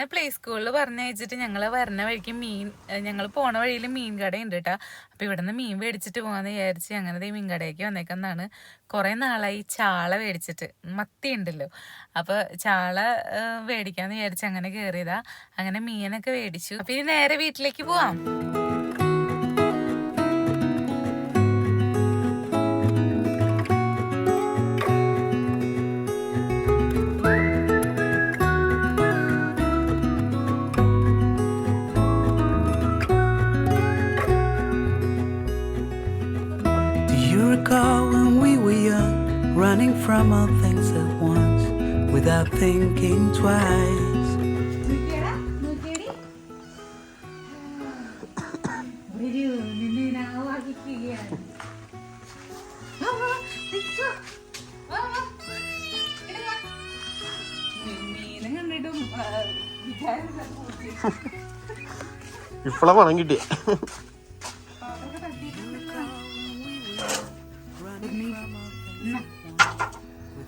കുട്ടീനെ പ്ലേ സ്കൂളിൽ പറഞ്ഞു വെച്ചിട്ട് ഞങ്ങൾ വരണ വഴിക്ക് മീൻ ഞങ്ങൾ പോണ വഴിയിൽ മീൻ കടയുണ്ട് കേട്ടോ അപ്പൊ ഇവിടുന്ന് മീൻ മേടിച്ചിട്ട് പോകാന്ന് വിചാരിച്ച് അങ്ങനെ മീൻ കടയിലേക്ക് വന്നേക്കുന്നതാണ്. കുറേ നാളായി ചാള മേടിച്ചിട്ട്. മത്തി ഉണ്ടല്ലോ അപ്പോൾ ചാള മേടിക്കാമെന്ന് വിചാരിച്ച് അങ്ങനെ കയറിയതാ അങ്ങനെ മീനൊക്കെ മേടിച്ചു. അപ്പൊ ഇനി നേരെ വീട്ടിലേക്ക് പോവാം. From all things at once, without thinking twice? ഇപ്പളാ പണം കിട്ടിയ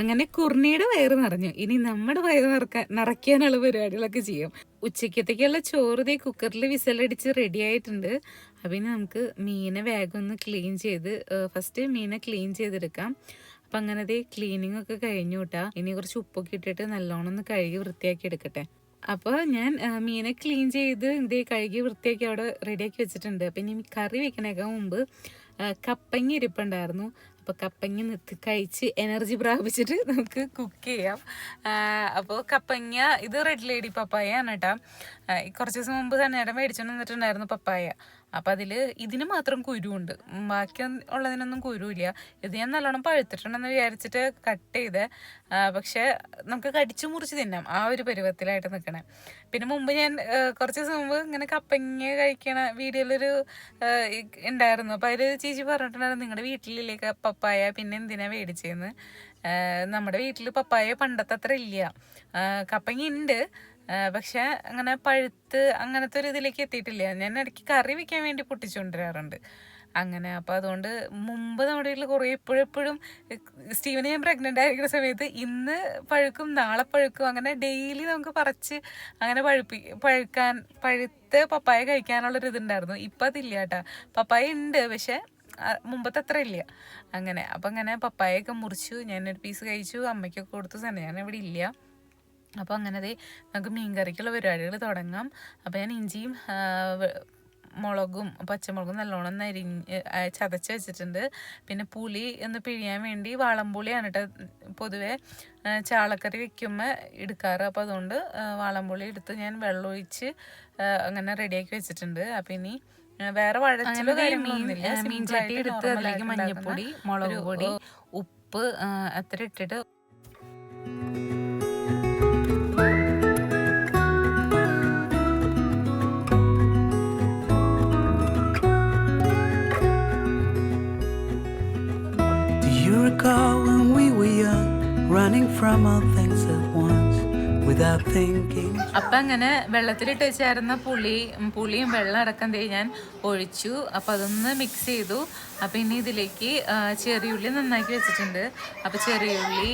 അങ്ങനെ കുർണിയുടെ വയറ് നിറഞ്ഞു. ഇനി നമ്മുടെ വയറ് നിറക്കാൻ നിറയ്ക്കാനുള്ള പരിപാടികളൊക്കെ ചെയ്യും. ഉച്ചക്കത്തേക്കുള്ള ചോറ് ദേ കുക്കറിൽ വിസലടിച്ച് റെഡി ആയിട്ടുണ്ട്. അപ്പം ഇനി നമുക്ക് മീനെ വേഗം ഒന്ന് ക്ലീൻ ചെയ്ത് ഫസ്റ്റ് മീനെ ക്ലീൻ ചെയ്തെടുക്കാം. അപ്പം അങ്ങനെ ദേ ക്ലീനിങ് ഒക്കെ കഴിഞ്ഞു കേട്ടാ ഇനി കുറച്ച് ഉപ്പൊക്കെ ഇട്ടിട്ട് നല്ലോണം ഒന്ന് കഴുകി വൃത്തിയാക്കി എടുക്കട്ടെ. അപ്പോൾ ഞാൻ മീനെ ക്ലീൻ ചെയ്ത് ഇതേ കഴുകി വൃത്തിയാക്കി അവിടെ റെഡിയാക്കി വെച്ചിട്ടുണ്ട്. അപ്പം ഇനി കറി വെക്കണേക്കാൾ മുമ്പ് കപ്പങ്ങി കപ്പങ്ങ ഇരിപ്പുണ്ടായിരുന്നു. അപ്പോൾ കപ്പങ്ങ നിർത്തി കഴിച്ച് എനർജി പ്രാപിച്ചിട്ട് നമുക്ക് കുക്ക് ചെയ്യാം. അപ്പോൾ കപ്പങ്ങ ഇത് റെഡ് ലേഡി പപ്പായ ആണ് കേട്ടോ. കുറച്ച് ദിവസം മുമ്പ് തന്നെ മേടിച്ചോണ്ട് വന്നിട്ടുണ്ടായിരുന്നു പപ്പായ. അപ്പം അതിൽ ഇതിന് മാത്രം കുരുവുണ്ട്. ഉം, ബാക്കി ഉള്ളതിനൊന്നും കുരുവില്ല. ഇത് ഞാൻ നല്ലോണം പഴുത്തിട്ടുണ്ടെന്ന് വിചാരിച്ചിട്ട് കട്ട് ചെയ്ത് പക്ഷേ നമുക്ക് കടിച്ചു മുറിച്ച് തിന്നാം. ആ ഒരു പരുവത്തിലായിട്ട് നിൽക്കണേ പിന്നെ മുമ്പ് ഞാൻ കുറച്ച് ദിവസം മുമ്പ് ഇങ്ങനെ കപ്പങ്ങ കഴിക്കണ വീഡിയോയിലൊരു ഉണ്ടായിരുന്നു. അപ്പോൾ അതിൽ ചേച്ചി പറഞ്ഞിട്ടുണ്ടായിരുന്നു നിങ്ങളുടെ വീട്ടിലില്ലേ പപ്പായ? പിന്നെ എന്തിനാ മേടിച്ചതെന്ന് നമ്മുടെ വീട്ടിൽ പപ്പായ പണ്ടത്തെ അത്ര ഇല്ല കപ്പങ്ങ ഉണ്ട് പക്ഷെ അങ്ങനെ പഴുത്ത് അങ്ങനത്തെ ഒരു ഇതിലേക്ക് എത്തിയിട്ടില്ല. ഞാൻ ഇടയ്ക്ക് കറി വെക്കാൻ വേണ്ടി പൊട്ടിച്ചുകൊണ്ടുവരാറുണ്ട്. അങ്ങനെ അപ്പോൾ അതുകൊണ്ട് മുമ്പ് നമ്മുടെ വീട്ടിൽ കുറേ എപ്പോഴും എപ്പോഴും സ്റ്റീവന് ഞാൻ പ്രഗ്നന്റ് ആയിരിക്കുന്ന സമയത്ത് ഇന്ന് പഴുക്കും നാളെ പഴുക്കും അങ്ങനെ ഡെയിലി നമുക്ക് പറിച്ച് അങ്ങനെ പഴുപ്പി പഴുക്കാൻ പഴുത്ത് പപ്പായ കഴിക്കാനുള്ളൊരു ഇതുണ്ടായിരുന്നു. ഇപ്പം അതില്ല കേട്ടാ. പപ്പായ ഉണ്ട് പക്ഷേ മുമ്പത്തെ അത്ര ഇല്ല. അങ്ങനെ അപ്പം അങ്ങനെ പപ്പായൊക്കെ മുറിച്ചു. ഞാനൊരു പീസ് കഴിച്ചു അമ്മയ്ക്കൊക്കെ കൊടുത്തു. തന്നെ ഞാൻ ഇവിടെ ഇല്ല. അപ്പോൾ അങ്ങനെ നമുക്ക് മീൻകറിക്കുള്ള പരിപാടികൾ തുടങ്ങാം. അപ്പോൾ ഞാൻ ഇഞ്ചിയും മുളകും പച്ചമുളകും നല്ലോണം നരിഞ്ഞ് ചതച്ച് വെച്ചിട്ടുണ്ട്. പിന്നെ പുളി ഒന്ന് പിഴിയാൻ വേണ്ടി വാളംപുളിയാണ് കേട്ടോ പൊതുവെ ചാളക്കറി വെക്കുമ്പോൾ എടുക്കാറ്. അപ്പോൾ അതുകൊണ്ട് വാളംപുളി എടുത്ത് ഞാൻ വെള്ളമൊഴിച്ച് ഒഴിച്ച് അങ്ങനെ റെഡിയാക്കി വെച്ചിട്ടുണ്ട്. അപ്പോൾ ഇനി വേറെ വഴച്ചിലോ കാര്യങ്ങളൊന്നുമില്ല. മീൻ ചട്ടി എടുത്ത് അതിലേക്ക് മഞ്ഞൾപ്പൊടി മുളക് പൊടി ഉപ്പ് അത്ര ഇട്ടിട്ട് അപ്പൊ അങ്ങനെ വെള്ളത്തിലിട്ട് വെച്ചായിരുന്ന പുളി പുളിയും വെള്ളം അടക്കം തേ ഞാൻ ഒഴിച്ചു. അപ്പൊ അതൊന്ന് മിക്സ് ചെയ്തു. അപ്പൊ ഇനി ഇതിലേക്ക് ചെറിയുള്ളി നന്നാക്കി വെച്ചിട്ടുണ്ട്. അപ്പൊ ചെറിയുള്ളി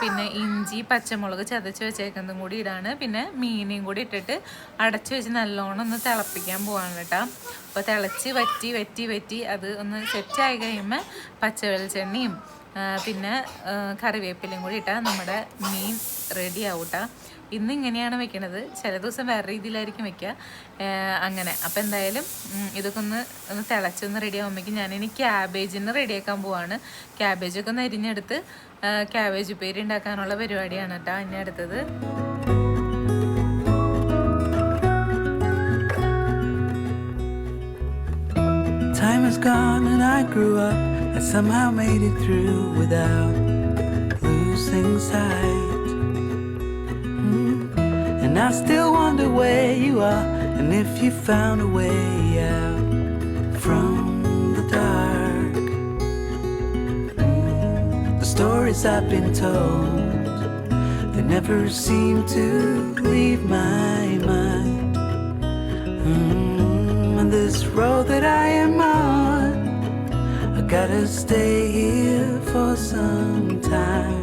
പിന്നെ ഇഞ്ചി പച്ചമുളക് ചതച്ച് വെച്ചേക്കുന്നതും കൂടി ഇടാണ്. പിന്നെ മീനും കൂടി ഇട്ടിട്ട് അടച്ചു വെച്ച് നല്ലോണം ഒന്ന് തിളപ്പിക്കാൻ പോവാണ് കേട്ടോ. അപ്പോൾ തിളച്ച് വറ്റി വറ്റി വറ്റി അത് ഒന്ന് സെറ്റായി കഴിയുമ്പോൾ പച്ച വെളിച്ചെണ്ണയും പിന്നെ കറിവേപ്പിലയും കൂടി ഇട്ടാൽ നമ്മുടെ മീൻ റെഡി ആവും ഇന്ന് ഇങ്ങനെയാണ് വെക്കണത്. ചില ദിവസം വേറെ രീതിയിലായിരിക്കും വെക്കുക അങ്ങനെ. അപ്പം എന്തായാലും ഇതൊക്കെ ഒന്ന് ഒന്ന് തിളച്ചൊന്ന് റെഡി ആകുമ്പോഴേക്കും ഞാനിനി ക്യാബേജിന് റെഡിയാക്കാൻ പോവാണ്. ക്യാബേജൊക്കെ ഒന്ന് അരിഞ്ഞെടുത്ത് ക്യാബേജ് ഉപ്പേരി ഉണ്ടാക്കാനുള്ള പരിപാടിയാണ് കേട്ടോ ഇനി അടുത്തത്. Time has gone and I grew up. I somehow made it through without losing sight. Mm. And I still wonder where you are and if you found a way out from the dark. Mm. The stories I've been told they never seem to leave my mind. Mm, on this road that I am on, gotta stay here for some time.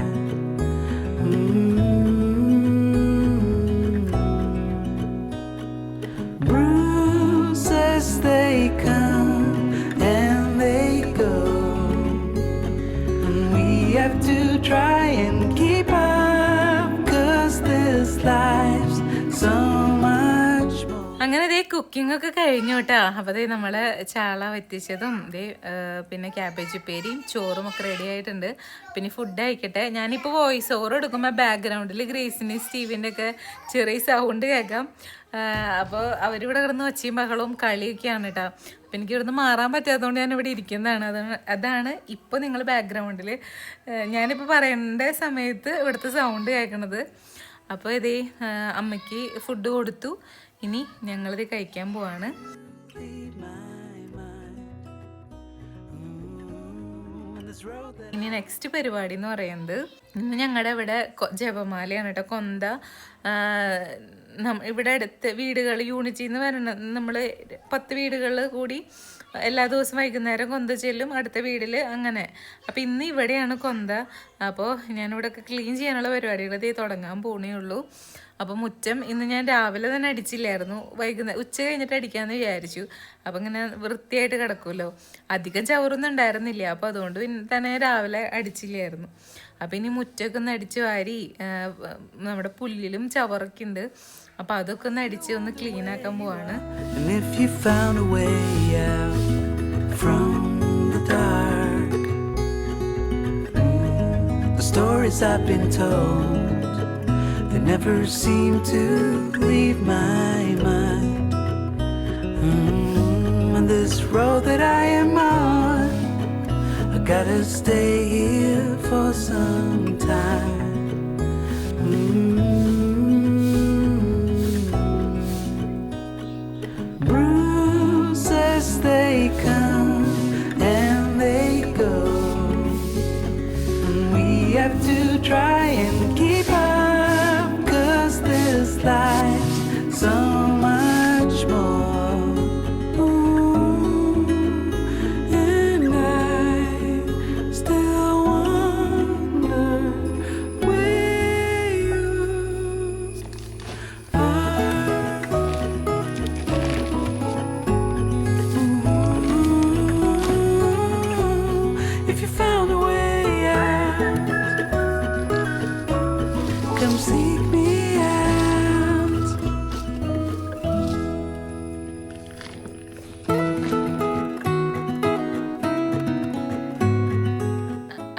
Cooking ഒക്കെ കഴിഞ്ഞു കേട്ടോ. അപ്പോൾ ദേ നമ്മൾ ചാള വറ്റിച്ചതും ദേ പിന്നെ cabbage ഉപ്പേരിയും ചോറും ഒക്കെ ready ആയിട്ടുണ്ട്. പിന്നെ ഫുഡ് ആയിക്കട്ടെ ഞാനിപ്പോൾ വോയിസ് ഓവർ എടുക്കുമ്പോൾ ബാക്ക്ഗ്രൗണ്ടിൽ ഗ്രേസിന്റെ സ്റ്റീവിന്റെ ഒക്കെ ചെറിയ സൗണ്ട് കേൾക്കാം. അപ്പോൾ അവരിവിടെ കിടന്ന് ഒച്ചയും ബഹളവും കളിയൊക്കെയാണ് കേട്ടോ. അപ്പം എനിക്ക് ഇവിടുന്ന് മാറാൻ പറ്റാത്തതുകൊണ്ട് ഞാൻ ഇവിടെ ഇരിക്കുന്നതാണ് അതാണ് അതാണ് ഇപ്പോൾ നിങ്ങൾ ബാക്ക്ഗ്രൗണ്ടിൽ ഞാനിപ്പോൾ പറയേണ്ട സമയത്ത് ഇവിടുത്തെ സൗണ്ട് കേൾക്കണത്. അപ്പോൾ ഇതേ അമ്മയ്ക്ക് ഫുഡ് കൊടുത്തു. ഇനി ഞങ്ങളിത് കഴിക്കാൻ പോവാണ്. ഇനി നെക്സ്റ്റ് പരിപാടി എന്ന് പറയുന്നത് ഇന്ന് ഞങ്ങളുടെ ഇവിടെ ജപമാലയാണ് കേട്ടോ കൊന്ത ഇവിടെ അടുത്ത് വീടുകൾ യൂണിറ്റിൽ നിന്ന് വരണ നമ്മൾ പത്ത് വീടുകളിൽ കൂടി എല്ലാ ദിവസവും വൈകുന്നേരം കൊന്ത ചെല്ലും അടുത്ത വീട്ടിൽ അങ്ങനെ. അപ്പോൾ ഇന്ന് ഇവിടെയാണ് കൊന്ത. അപ്പോൾ ഞാനിവിടെ ക്ലീൻ ചെയ്യാനുള്ള പരിപാടികൾ ഇതേ തുടങ്ങാൻ പോണേ ഉള്ളൂ അപ്പോൾ മുറ്റം ഇന്ന് ഞാൻ രാവിലെ തന്നെ അടിച്ചില്ലായിരുന്നു. വൈകുന്നേരം ഉച്ച കഴിഞ്ഞിട്ട് അടിക്കാമെന്ന് വിചാരിച്ചു. അപ്പോൾ ഇങ്ങനെ വൃത്തിയായിട്ട് കിടക്കുമല്ലോ അധികം ചവറൊന്നും ഉണ്ടായിരുന്നില്ല. അപ്പോൾ അതുകൊണ്ട് തന്നെ രാവിലെ അടിച്ചില്ലായിരുന്നു. അപ്പോൾ ഇനി മുറ്റമൊക്കെ ഒന്ന് അടിച്ച് വാരി നമ്മുടെ പുല്ലിലും ചവറൊക്കെ ഉണ്ട്. അപ്പോൾ അതൊക്കെ ഒന്ന് അടിച്ച് ഒന്ന് ക്ലീൻ ആക്കാൻ പോവാണ്. Stories I've been told, they never seem to leave my mind. Mm, on this road that I am on, I gotta stay here for some time. Mm.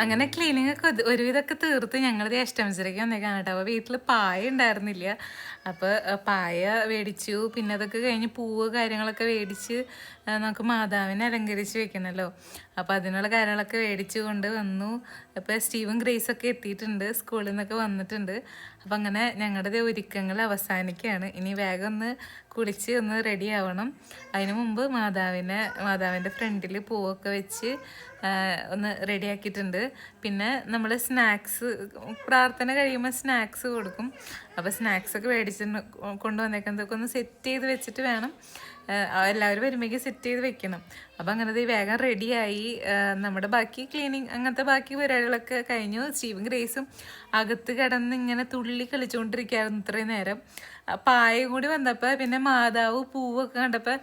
അങ്ങനെ ക്ലീനിങ് ഒക്കെ ഒരു- ഒരുവിധമൊക്കെ തീർത്ത് ഞങ്ങളിത് അഷ്ടമിച്ചിലേക്ക് വന്നേക്കാണ് കേട്ടോ. അപ്പോൾ വീട്ടിൽ പായ ഉണ്ടായിരുന്നില്ല. അപ്പോൾ പായ മേടിച്ചു പിന്നെ അതൊക്കെ കഴിഞ്ഞ് പൂവ് കാര്യങ്ങളൊക്കെ മേടിച്ച് നമുക്ക് മാതാവിനെ അലങ്കരിച്ച് വെക്കണമല്ലോ അപ്പോൾ അതിനുള്ള കാര്യങ്ങളൊക്കെ മേടിച്ച് കൊണ്ട് വന്നു. അപ്പോൾ സ്റ്റീവും ഗ്രേസൊക്കെ എത്തിയിട്ടുണ്ട്. സ്കൂളിൽ നിന്നൊക്കെ വന്നിട്ടുണ്ട്. അപ്പം അങ്ങനെ ഞങ്ങളുടെ ഒരുക്കങ്ങൾ അവസാനിക്കുകയാണ്. ഇനി വേഗം ഒന്ന് കുളിച്ച് ഒന്ന് റെഡി ആവണം. അതിന് മുമ്പ് മാതാവിനെ മാതാവിന്റെ ഫ്രണ്ടിൽ പൂവൊക്കെ വെച്ച് ഒന്ന് റെഡി ആക്കിയിട്ടുണ്ട്. പിന്നെ നമ്മൾ സ്നാക്സ് പ്രാർത്ഥന കഴിയുമ്പോൾ സ്നാക്സ് കൊടുക്കും. അപ്പോൾ സ്നാക്സ് ഒക്കെ മേടിച്ച് കൊണ്ടുവന്നേക്കുന്നത്. ഒന്ന് സെറ്റ് ചെയ്ത് വെച്ചിട്ട് വേണം. എല്ലാവരും വരുമ്പോഴേക്കും സെറ്റ് ചെയ്ത് വെക്കണം. അപ്പോൾ അങ്ങനെ ദേ വേഗം റെഡിയായി നമ്മുടെ ബാക്കി ക്ലീനിങ് അങ്ങനത്തെ ബാക്കി പരിപാടികളൊക്കെ കഴിഞ്ഞു. സ്റ്റീവും ഗ്രേസും അകത്ത് കിടന്ന് ഇങ്ങനെ തുള്ളി കളിച്ചുകൊണ്ടിരിക്കുകയായിരുന്നു ഇത്രയും നേരം. പായ കൂടി വന്നപ്പോൾ പിന്നെ മാതാവ് പൂവൊക്കെ കണ്ടപ്പോൾ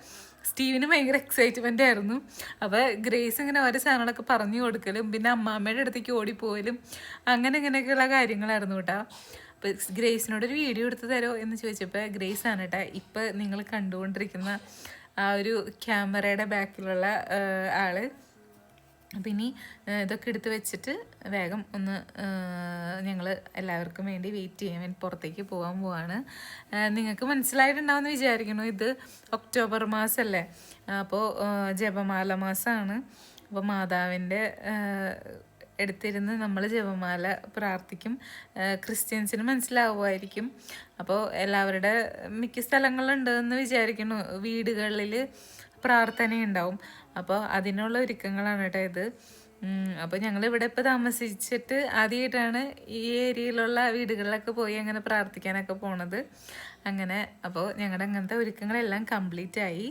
സ്റ്റീവിന് ഭയങ്കര എക്സൈറ്റ്മെന്റ് ആയിരുന്നു. അപ്പോൾ ഗ്രേസ് ഇങ്ങനെ ഓരോ സാധനങ്ങളൊക്കെ പറഞ്ഞു കൊടുക്കലും പിന്നെ അമ്മാമ്മയുടെ അടുത്തേക്ക് ഓടിപ്പോകലും അങ്ങനെ ഇങ്ങനെയൊക്കെയുള്ള കാര്യങ്ങളായിരുന്നു കേട്ടോ. അപ്പോൾ ഗ്രേസിനോട് ഒരു വീഡിയോ എടുത്ത് തരോ എന്ന് ചോദിച്ചപ്പോൾ ഗ്രേസ് ആണ് കേട്ടോ ഇപ്പം നിങ്ങൾ കണ്ടുകൊണ്ടിരിക്കുന്ന ആ ഒരു ക്യാമറയുടെ ബാക്കിലുള്ള ആൾ. അപ്പം ഇനി ഇതൊക്കെ എടുത്ത് വെച്ചിട്ട് വേഗം ഒന്ന് ഞങ്ങൾ എല്ലാവർക്കും വേണ്ടി വെയിറ്റ് ചെയ്യാൻ വേണ്ടി പുറത്തേക്ക് പോകാൻ പോവാണ്. നിങ്ങൾക്ക് മനസ്സിലായിട്ടുണ്ടാവുമെന്ന് വിചാരിക്കുന്നു ഇത് ഒക്ടോബർ മാസമല്ലേ അപ്പോൾ ജപമാല മാസമാണ് അപ്പോൾ മാതാവിന്റെ എടുത്തിരുന്ന് നമ്മൾ ജപമാല പ്രാർത്ഥിക്കും. ക്രിസ്ത്യൻസിന് മനസ്സിലാവുമായിരിക്കും. അപ്പോൾ എല്ലാവരുടെ മിക്ക സ്ഥലങ്ങളുണ്ട് എന്ന് വിചാരിക്കുന്നു. വീടുകളിൽ പ്രാർത്ഥനയുണ്ടാവും. അപ്പോൾ അതിനുള്ള ഒരുക്കങ്ങളാണ് കേട്ടോ ഇത്. അപ്പോൾ ഞങ്ങൾ ഇവിടെ ഇപ്പോൾ താമസിച്ചിട്ട് ആദ്യമായിട്ടാണ് ഈ ഏരിയയിലുള്ള വീടുകളിലൊക്കെ പോയി അങ്ങനെ പ്രാർത്ഥിക്കാനൊക്കെ പോണത്. അങ്ങനെ അപ്പോൾ ഞങ്ങളുടെ അങ്ങനത്തെ ഒരുക്കങ്ങളെല്ലാം കംപ്ലീറ്റ് ആയി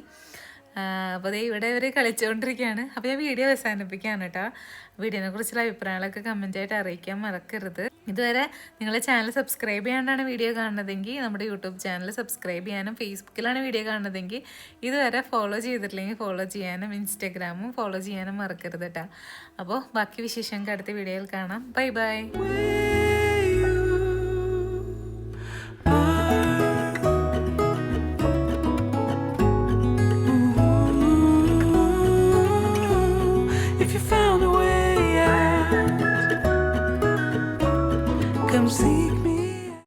അപ്പോൾ ദേ ഇവിടെ ഇവർ കളിച്ചുകൊണ്ടിരിക്കുകയാണ് അപ്പോൾ ഞാൻ വീഡിയോ അവസാനിപ്പിക്കുകയാണ് കേട്ടോ. വീഡിയോനെ കുറിച്ചുള്ള അഭിപ്രായങ്ങളൊക്കെ കമന്റായിട്ട് അറിയിക്കാൻ മറക്കരുത്. ഇതുവരെ നിങ്ങൾ ചാനൽ സബ്സ്ക്രൈബ് ചെയ്യാണ്ടാണ് വീഡിയോ കാണുന്നതെങ്കിൽ നമ്മുടെ യൂട്യൂബ് ചാനൽ സബ്സ്ക്രൈബ് ചെയ്യാനും ഫേസ്ബുക്കിലാണ് വീഡിയോ കാണുന്നതെങ്കിൽ ഇതുവരെ ഫോളോ ചെയ്തിട്ടില്ലെങ്കിൽ ഫോളോ ചെയ്യാനും ഇൻസ്റ്റാഗ്രാമും ഫോളോ ചെയ്യാനും മറക്കരുത് കേട്ടോ. അപ്പോൾ ബാക്കി വിശേഷങ്ങൾക്ക് അടുത്ത വീഡിയോയിൽ കാണാം. Bye bye